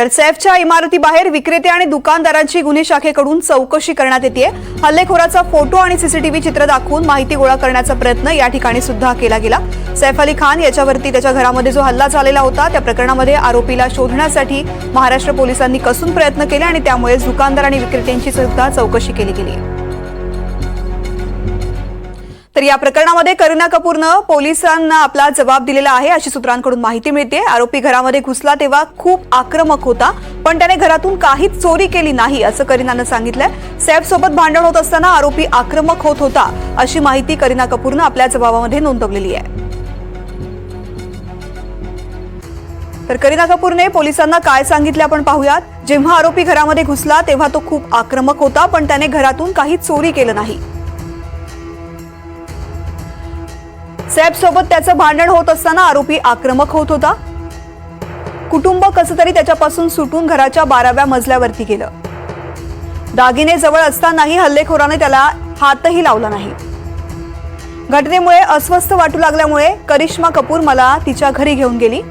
तर सैफच्या इमारतीबाहेर विक्रेते आणि दुकानदारांची गुन्हे शाखेकडून चौकशी करण्यात येते हल्लेखोराचा फोटो आणि सीसीटीव्ही चित्र दाखवून माहिती गोळा करण्याचा प्रयत्न या ठिकाणी सुद्धा केला गेला. सैफ अली खान याच्यावरती त्याच्या घरामध्ये जो हल्ला झालेला होता त्या प्रकरणामध्ये आरोपीला शोधण्यासाठी महाराष्ट्र पोलिसांनी कसून प्रयत्न केले आणि त्यामुळे दुकानदार आणि विक्रेत्यांची सुद्धा चौकशी केली गेली आहे. तर या प्रकरणामध्ये करीना कपूरनं पोलिसांना आपला जबाब दिलेला आहे अशी सूत्रांकडून माहिती मिळते. आरोपी घरामध्ये घुसला तेव्हा खूप आक्रमक होता पण त्याने घरातून काहीच चोरी केली नाही असं करीनानं सांगितलंय. सैफ सोबत भांडण होत असताना आरोपी आक्रमक होत होता अशी माहिती करीना कपूरनं आपल्या जबाबामध्ये नोंदवलेली आहे. तर करीना कपूरने पोलिसांना काय सांगितले आपण पाहूयात. जेव्हा आरोपी घरामध्ये घुसला तेव्हा तो खूप आक्रमक होता पण त्याने घरातून काही चोरी केलं नाही. सैफ सोबत त्याचं भांडण होत असताना आरोपी आक्रमक होत होता. कुटुंब कसं तरी त्याच्यापासून सुटून घराच्या बाराव्या मजल्यावरती गेलं. दागिने जवळ असतानाही हल्लेखोराने त्याला हातही लावला नाही. घटनेमुळे अस्वस्थ वाटू लागल्यामुळे करिश्मा कपूर मला तिच्या घरी घेऊन गेली.